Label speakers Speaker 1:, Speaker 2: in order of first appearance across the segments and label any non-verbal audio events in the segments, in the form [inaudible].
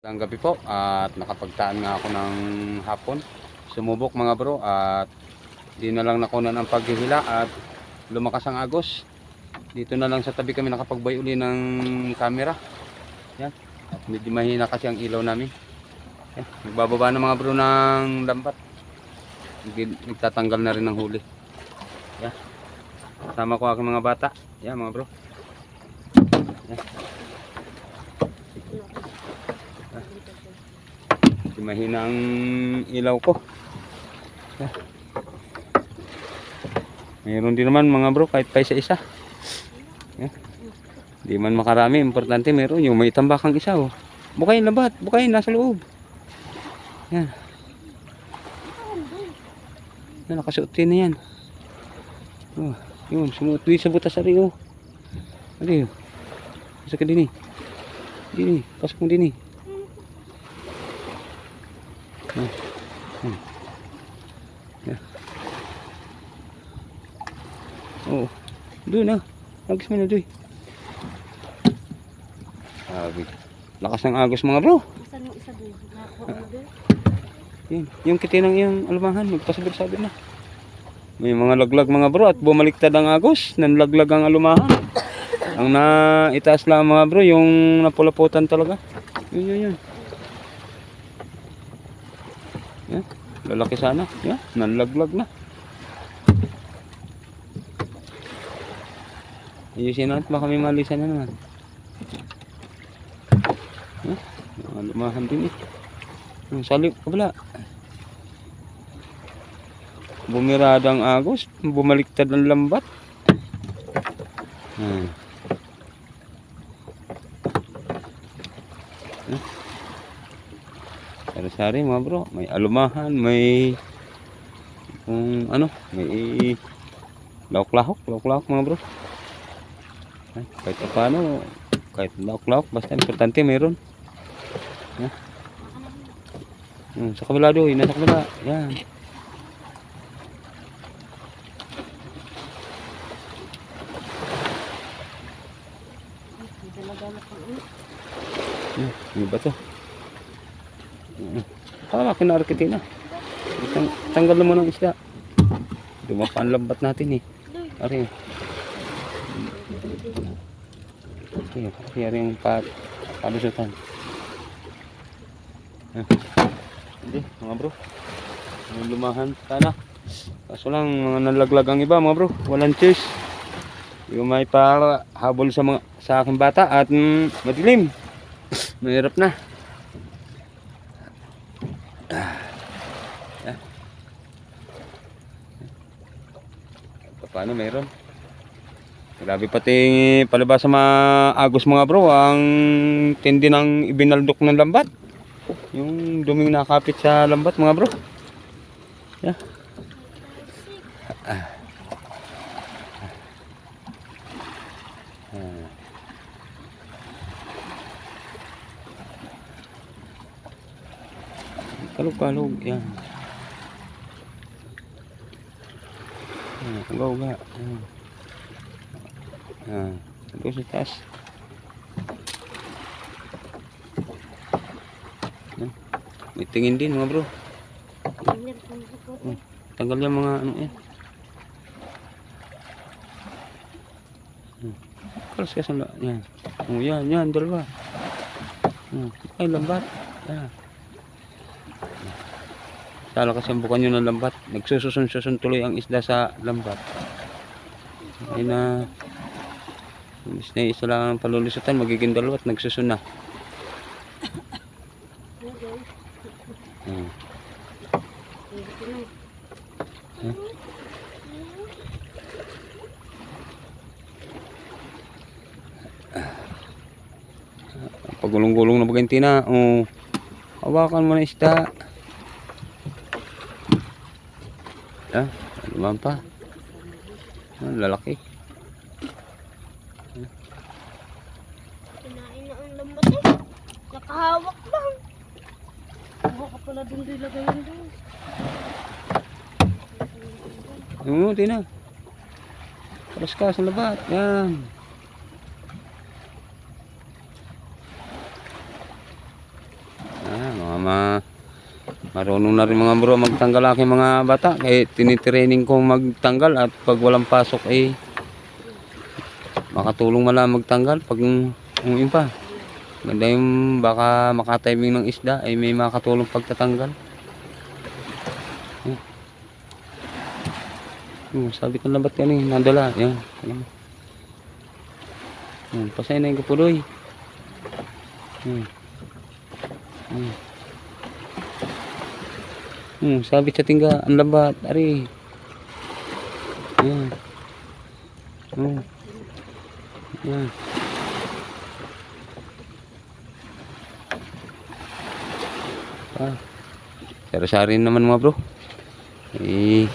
Speaker 1: Ang gabi po at nakapagtaan nga ako ng hapon. Sumubok mga bro at di na lang nakunan ang paghihila at lumakas ang agos. Dito na lang sa tabi kami nakapagbay uli ng camera. Yan. At medyo mahina kasi ang ilaw namin. Yan. Nagbababa na mga bro ng lambat. Nag- Nagtatanggal na rin ng huli. Yan. Kasama ko aking mga bata. Yan mga bro. Medyo mahina ang ilaw ko. Mayroon din naman mga bro kahit pa isa-isa. Yeah. Di man makarami, importante meron yung may tambakang isa oh. Bukayin labat, bukayin nasa loob. Yan. Yan nakasuot din na yan. Oh, yun, sumuot din sa butas ari oh. Ari oh. Pasok din eh. Din eh, pasok mo din eh. Oo. Doon na. Agos mo na doon. Sabi. Lakas ng agos mga bro.
Speaker 2: Saan yung isa doon? Nakakuha mo doon?
Speaker 1: Yan. Yung kitinang yung alumahan. Magpasabir-sabir na. May mga laglag mga bro at bumaliktad ang agos. Nanlaglag ang alumahan. ang naitaas lang mga bro yung napulaputan talaga. Yun yun yun. Yan. Lalaki sana. Yan. Nanlaglag na. Ayusin natin baka may malisan na naman. Huh? Mga lumahan din eh. Salip kabila. Bumirada ang agos. Bumaliktad ang lambat. Hmm. Sari-sari mga bro. May alumahan, may kung ano, may lahok-lahok, lahok-lahok mga bro. Ay, kahit pa paano, kahit laok-laok, basta importante meron. Yan. Hmm, sa kabila doon, nasa kabila. Yan.
Speaker 2: Hindi talaga na pang ano.
Speaker 1: Hmm, ano ba to? Hmm. Tama, kinarkiti na. Tang tanggal na mo ng isda. Dumapa ang lambat natin eh. Ari. Okay, kasi ari yung pat palusutan. Ah. Hindi, mga bro. May lumahan sana. Kaso lang, mga nalaglag ang iba, mga bro. Walang cheers. Yung may para habol sa mga sa aking bata at mm, madilim. [laughs] Mahirap na. Paano meron? Grabe pati palabas sa mga agos mga bro, ang tindi ng ibinaldok ng lambat. Yung duming nakapit sa lambat mga bro. Yeah. Ah. Ah. Kalog-kalog, yan. Ah, uga-uga. Yan. Ah, doon sa taas. May tingin din mga bro.
Speaker 2: Kung sa
Speaker 1: Tanggal yung mga ano yan. Hmm. Kalas ka sa la- yan. Oh, yan, yan, dalawa. Hmm. Ay, lambat. Yan. Sala kasi bukan yun ng lambat. Nagsususun-susun tuloy ang isda sa lambat. Ay na na isa lang ang palulusutan, magiging dalawa at nagsusun na. Hmm. Pagulong-gulong na bagantina, oh, hawakan mo na isda. Ah, ano naman pa? Ah, lalaki.
Speaker 2: Kinain na ang lambat eh. Nakahawak lang. Huwag ka pala doon doon ilagay yun doon.
Speaker 1: Oo, di na. Paras ka sa labat. Yan. Marunong na rin mga bro magtanggal aking mga bata. Kaya tinitraining ko magtanggal at pag walang pasok eh makatulong man lang magtanggal pag umuwi pa. Ganda yung baka makatiming ng isda ay may makatulong pagtatanggal. Hmm, sabi ko na ba't yan nandala. Yan. yan. Hmm, pasay na yung kapuloy. Hmm. Hmm. Hmm, sabi sa tingga, ang lambat, ari. Yan. Hmm. Yan. Ah. Sari-sari naman mga bro. Eh.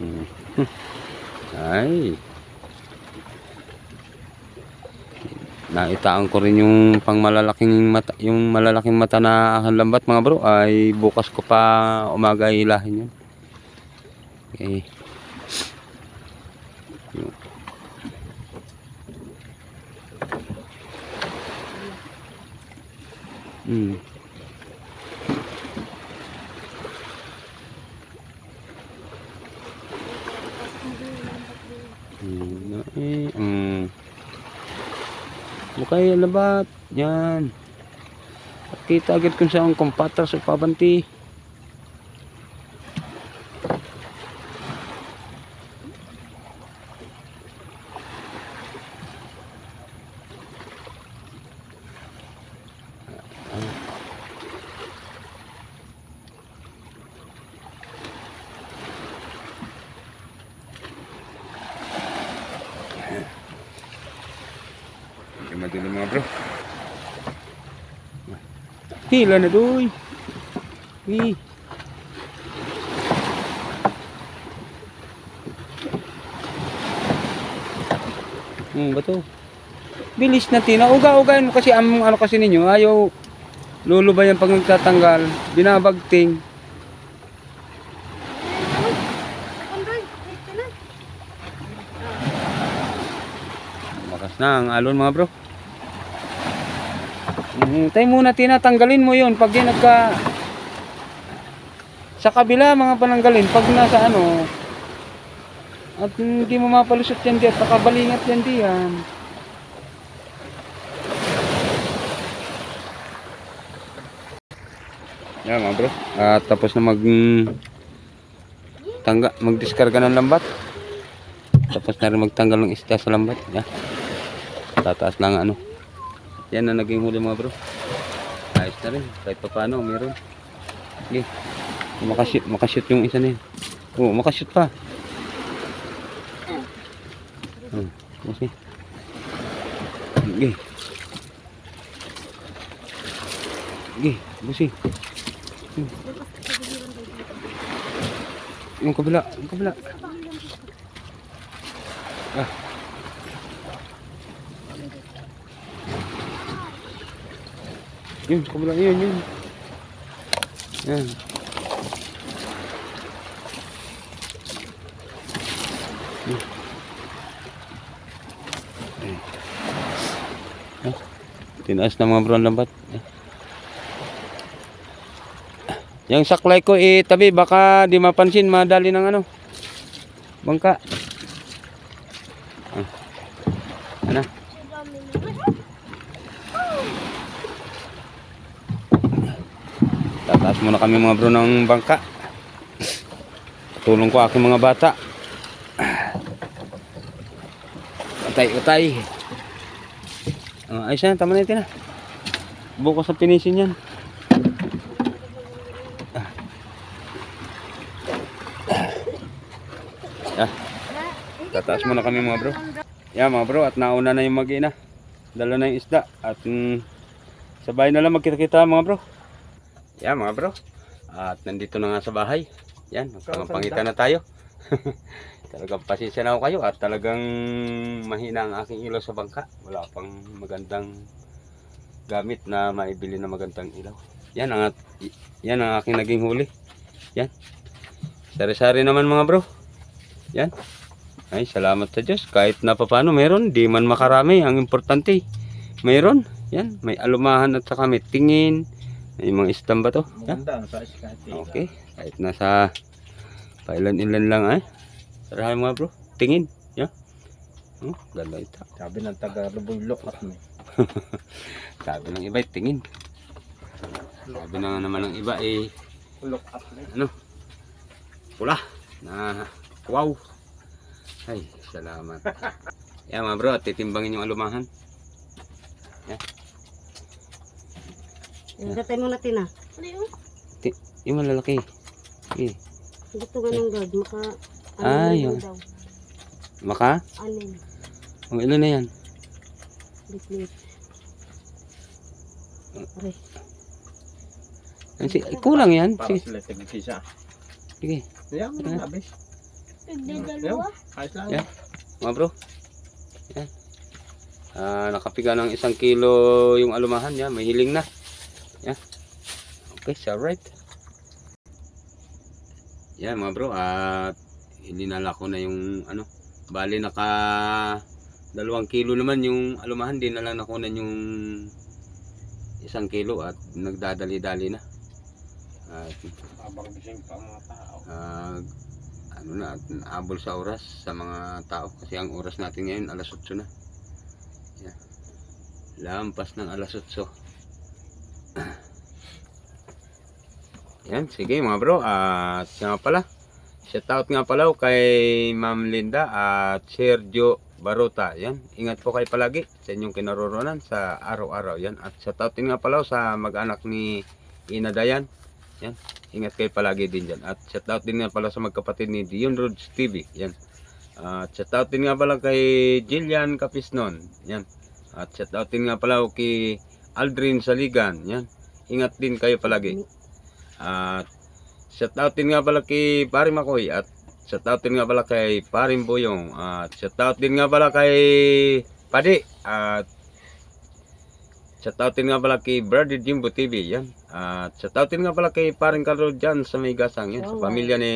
Speaker 1: Hmm. Ay. Naitaan ko rin yung pang malalaking mata, yung malalaking mata na lambat mga bro ay bukas ko pa umaga ilahin yun. Okay. Hmm. Eh, hmm. Mukay labat. Yan. Kita agad kung saan kompatras o pabanti. Hindi bro. Hila na doy. Hi. Hmm, bato. Bilis na tina. Uga-ugain mo kasi ang ano kasi ninyo. Ayaw lulubayan pag nagtatanggal. Binabagting. Lakas na ang alon mga bro. Tayo muna tina, tanggalin mo yun. Pag nagka sa kabila mga pananggalin pag nasa ano at hindi mo mapalusot yan diyan pakabalingat yan diyan yan mga bro. At tapos na mag tangga magdiskarga ng lambat. Tapos na rin magtanggal ng isda sa lambat. Yan. Tataas lang ano yan na naging huli mga bro. Ayos na rin. Kahit pa paano meron. Okay. makashoot makashoot yung isa na yun. Oo makashoot pa. Hmm. okay okay okay busi. Hmm. yung kabila yung kabila Yun, kabila yun, yun. Yan. Yun. Ah, Tinaas na mga bro ang lambat. Yung saklay ko itabi baka di mapansin madali ng ano. Bangka. Tataas muna kami mga bro ng bangka. Tulong ko aking mga bata. Utay, utay. Uh, ayos na, tama na ito na. Bukas sa pinisin yan. Ah, tataas muna kami mga bro. Yeah mga bro, at nauna na yung mag-ina. Dala na yung isda. At mm, sabay na lang magkita-kita mga bro. Yan mga bro. At nandito na nga sa bahay. Yan, magpangpangitan na tayo. [laughs] talagang pasensya na ako kayo at talagang mahina ang aking ilaw sa bangka. Wala pang magandang gamit na maibili na magandang ilaw. Yan ang, yan ang aking naging huli. Yan. Sari-sari naman mga bro. Yan. Ay, salamat sa Diyos. Kahit na paano meron, di man makarami. Ang importante, meron. Yan, may alumahan at saka may tingin. May mga istam ba to?
Speaker 3: Maganda size kahit tiga.
Speaker 1: Okay, kahit nasa pailan-ilan lang ay. Sarahan mga bro, tingin. Yan. Oh, ganda ito.
Speaker 3: Sabi ng taga Luboy look at me. [laughs]
Speaker 1: Sabi ng iba, tingin. Sabi na naman ng iba, eh,
Speaker 3: Look at me.
Speaker 1: ano, pula, na, wow. Ay, salamat. [laughs] Yan mga bro, titimbangin yung alumahan.
Speaker 2: Gatay mo natin ah. Ano yun?
Speaker 1: Yung malalaki. Eh,
Speaker 2: Gusto nga ng guard. Maka...
Speaker 1: Ah,
Speaker 2: ano
Speaker 1: yun.
Speaker 2: daw.
Speaker 1: maka?
Speaker 2: Anin.
Speaker 1: O ilan na yan?
Speaker 2: Biklit. Aray.
Speaker 1: Ay, si- kulang yan.
Speaker 3: Para
Speaker 1: Sige,
Speaker 3: sila tigisa.
Speaker 1: sige.
Speaker 3: Yan mo
Speaker 1: Ah.
Speaker 3: na abis.
Speaker 2: dalawa.
Speaker 3: Ayos lang.
Speaker 1: Yan. Mga bro. Yan. Ah, nakapiga ng isang kilo yung alumahan. Yan, may hiling na. Yan. Okay, so right. Yan mga bro. At ininala ko na yung ano. Bali naka dalawang kilo naman yung alumahan. Di na lang nakunan yung isang kilo at nagdadali-dali na. At ah, ano na, at naabol sa oras sa mga tao kasi ang oras natin ngayon alas 8 na. Yan. Lampas ng alas 8. Yan, sige mga bro. At siya nga pala. Shout out nga pala kay Ma'am Linda at Sergio Baruta. Yan, ingat po kayo palagi sa inyong kinaroroonan sa araw-araw. Yan, at shout out nga pala sa mag-anak ni Ina Dayan. Yan, ingat kayo palagi din dyan. At shout out din nga pala sa magkapatid ni Dion Roads TV. Yan. At shout out din nga pala kay Jillian Capisnon. Yan. At shout out din nga pala kay Aldrin Saligan. Yan. Ingat din kayo palagi. At shout out din nga pala kay Pari Makoy. At shout out din nga pala kay Paring Boyong. At shout out din nga pala kay Padi. At shout out din nga pala kay Brother Jimbo TV. Yan. At shout out din nga pala kay Paring Carlo dyan sa may gasang. Yan. Sa pamilya ni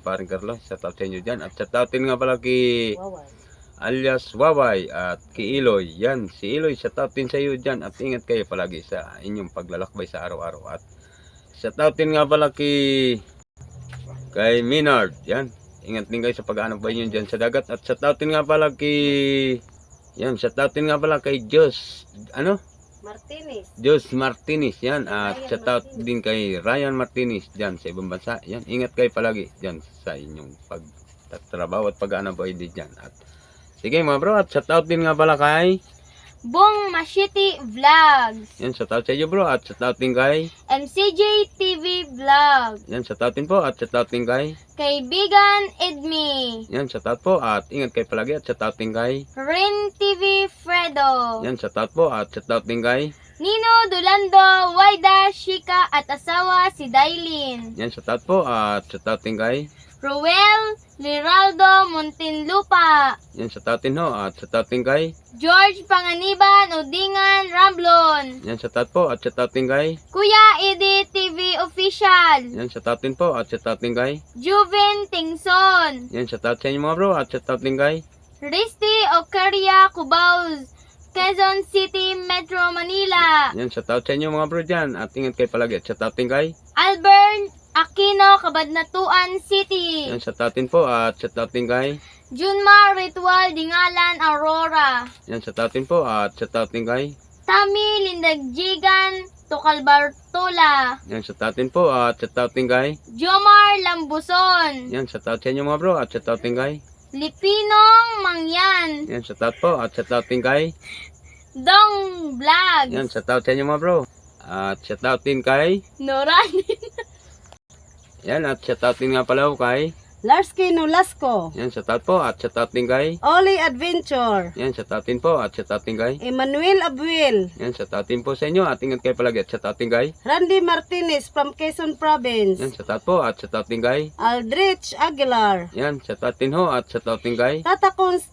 Speaker 1: Paring Carlo. Shout out sa inyo dyan. At shout out din nga pala kay alias Waway at kay Iloy. Yan, si Iloy, shout out din sa iyo dyan at ingat kayo palagi sa inyong paglalakbay sa araw-araw. At shout out din nga pala kay, kay Minard. Yan, ingat din kayo sa pag-aanap ba nyo dyan sa dagat. At shout out din nga pala kay, yan, shout out din nga pala kay Jos, ano?
Speaker 2: Martinez.
Speaker 1: Jos Martinez, yan. At
Speaker 2: Ryan
Speaker 1: shout out
Speaker 2: Martinez.
Speaker 1: din kay Ryan Martinez dyan sa ibang bansa. Yan, ingat kayo palagi dyan sa inyong pagtatrabaho at pag-aanap ba din dyan. At sige mga bro, at shout out din nga pala kay,
Speaker 4: Bong Mashiti Vlogs,
Speaker 1: yan, shout out sa iyo bro, at shout out din kay,
Speaker 4: MCJ TV Vlog,
Speaker 1: yan, shout out din po, at shout out din kay,
Speaker 4: Kaibigan Edmi,
Speaker 1: yan, shout out po, at ingat kayo palagi, at shout out din kay,
Speaker 4: Rin TV Fredo,
Speaker 1: yan, shout out po, at shout out din kay,
Speaker 4: Nino Dulando, Waida Shika at asawa si Dailin,
Speaker 1: yan, shout out po, at shout out din kay,
Speaker 4: Ruel Liraldo Muntinlupa,
Speaker 1: yan, out din ho, at out din kay,
Speaker 4: George Panganiban Udingan Ramblon,
Speaker 1: yan, shout out po, at out din kay,
Speaker 4: Kuya Edi TV Official,
Speaker 1: yan, out din po, at out din kay,
Speaker 4: Juven Tingson,
Speaker 1: yan, shout out sa inyo mga bro, at out din kay,
Speaker 4: Risti Ocaria Cubao, Quezon City, Metro Manila.
Speaker 1: yan, shout out sa inyo mga bro dyan, at ingat kayo palagi, at shout out din kay,
Speaker 4: Albert Aquino, Kabadnatuan City.
Speaker 1: yan, shout out din po, at shout out din kay,
Speaker 4: Junmar Ritual Dingalan Aurora.
Speaker 1: yan, shout out din po, at shout out din kay,
Speaker 4: Tami Lindagjigan Tukal Bartola.
Speaker 1: yan, shout out din po, at shout out din kay,
Speaker 4: Jomar Lambuson.
Speaker 1: yan, shout out sa inyo mga bro, at shout out din kay,
Speaker 4: Lipinong Mangyan.
Speaker 1: yan, shout out po, at shout out din kay,
Speaker 4: Dong Vlog.
Speaker 1: yan, shout out sa inyo mga bro, at shout out din kay,
Speaker 4: Norani.
Speaker 1: Yan, at shout out din nga pala kay,
Speaker 2: Larsky Nolasco.
Speaker 1: yan, shout out po, at shout out din kay,
Speaker 2: Oli Adventure.
Speaker 1: yan, shout out din po, at shout out din kay,
Speaker 2: Emmanuel Abuel.
Speaker 1: yan, shout out din po sa inyo, at ingat kayo palagi, at shout out din kay,
Speaker 2: Randy Martinez from Quezon Province.
Speaker 1: yan, shout out po, at shout out din kay,
Speaker 2: Aldrich Aguilar.
Speaker 1: yan, shout out din ho, at shout out din kay,
Speaker 2: Tata Cons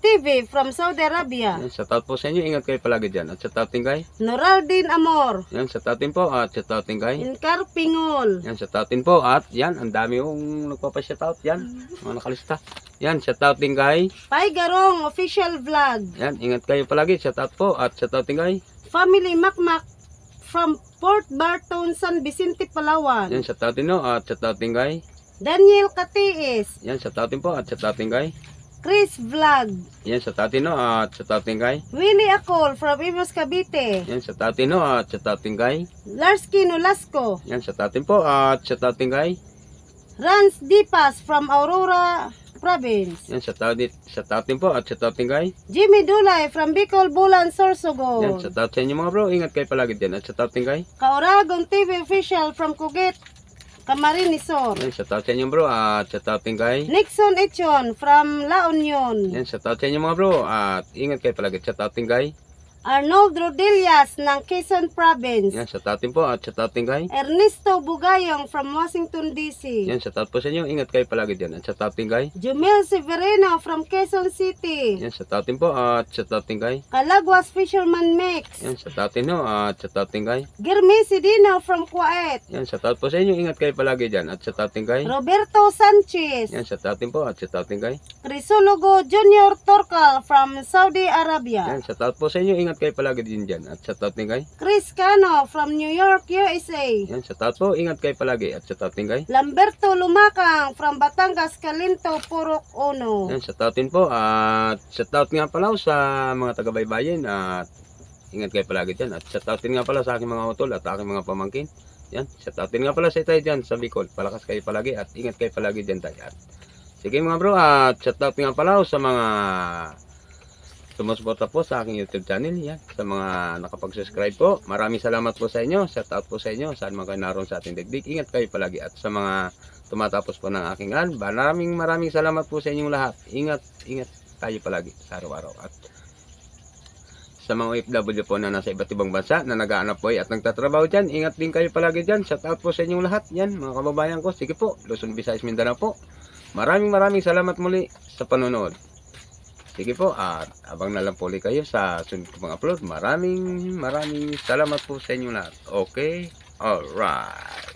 Speaker 2: TV from Saudi Arabia.
Speaker 1: yan, shout out po sa inyo, ingat kayo palagi dyan, at shout out din kay,
Speaker 2: Noraldin Amor.
Speaker 1: yan, shout out din po, at shout out din kay,
Speaker 2: Inkar Pingol.
Speaker 1: yan, shout out din po, at yan, ang dami yung nagpapashout out yan. Mga nakalista. Yan, shout out din kay.
Speaker 2: Pai Garong official vlog.
Speaker 1: Yan, ingat kayo palagi. Shout out po at shout out din kay.
Speaker 2: Family Makmak from Port Barton, San Vicente, Palawan.
Speaker 1: Yan, shout out din no at shout out din kay.
Speaker 2: Daniel Katiis.
Speaker 1: Yan, shout out din po at shout out din kay.
Speaker 2: Chris Vlog.
Speaker 1: Yan, shout out din no at shout out din kay.
Speaker 2: Willie Acol from Imos Cavite.
Speaker 1: Yan, shout out din no at shout out din kay.
Speaker 2: Larsky Nolasco.
Speaker 1: Yan, shout out din po at shout out din kay.
Speaker 2: Rans Dipas from Aurora Province.
Speaker 1: Yan, shout out din, shout out din po at shout out din kay.
Speaker 2: Jimmy Dulay from Bicol, Bulan, Sorsogon.
Speaker 1: Yan, shout out sa inyo mga bro. Ingat kayo palagi dyan at shout out din kay.
Speaker 2: Kauragon TV official from Kuget, Camarinesor.
Speaker 1: Yan, shout out sa inyo bro at shout out din kay.
Speaker 2: Nixon Echon from La Union.
Speaker 1: Yan, shout out sa inyo mga bro at ingat kayo palagi. Shout out din kay.
Speaker 2: Arnold Rodillas ng Quezon Province.
Speaker 1: Yan, shout out din po at shout out din kay.
Speaker 2: Ernesto Bugayong from Washington DC.
Speaker 1: Yan, shout out po sa inyo. Ingat kayo palagi dyan at shout out din kay.
Speaker 2: Jumel Severino from Quezon City.
Speaker 1: Yan, shout out din po at shout out din kay.
Speaker 2: Calagwas Fisherman Mix.
Speaker 1: Yan, shout out din no at shout out din kay.
Speaker 2: Girmi Sidino from Kuwait.
Speaker 1: Yan, shout out po sa inyo. Ingat kayo palagi dyan at shout out din kay.
Speaker 2: Roberto Sanchez.
Speaker 1: Yan, shout out din po at shout out din kay.
Speaker 2: Crisologo Junior Torcal from Saudi Arabia.
Speaker 1: Yan, shout out po sa inyo. Ingat kayo palagi din dyan at shout out din kay.
Speaker 2: Chris Cano from New York, USA.
Speaker 1: Yan, shout out po. Ingat kayo palagi at shout out din kay.
Speaker 2: Lamberto Lumakang from Batangas, Calinto, Purok, Ono.
Speaker 1: Yan, shout out din po at shout out nga pala sa mga taga-baybayin at ingat kayo palagi dyan. At shout out din nga pala sa aking mga utol at aking mga pamangkin. Yan, shout out din nga pala sa tayo dyan sa Bicol. Palakas kayo palagi at ingat kayo palagi dyan tayo. At sige mga bro at shout out nga pala sa mga sumusuporta po sa aking YouTube channel. Yan, sa mga nakapag-subscribe po. Maraming salamat po sa inyo. Shout out po sa inyo. Saan man kayo naroon sa ating digdig. Ingat kayo palagi. At sa mga tumatapos po ng aking ad. Maraming maraming salamat po sa inyong lahat. Ingat, ingat tayo palagi sa araw-araw. At sa mga OFW po na nasa iba't ibang bansa na nag-aanap po at nagtatrabaho dyan, ingat din kayo palagi dyan. Shout out po sa inyong lahat. Yan, mga kababayan ko. Sige po, Luzon, Visayas, Mindanao po. Maraming maraming salamat muli sa panonood. Sige po, at abang na lang po ulit kayo sa sunod ko mga upload. Maraming maraming salamat po sa inyong lahat. Okay? Alright.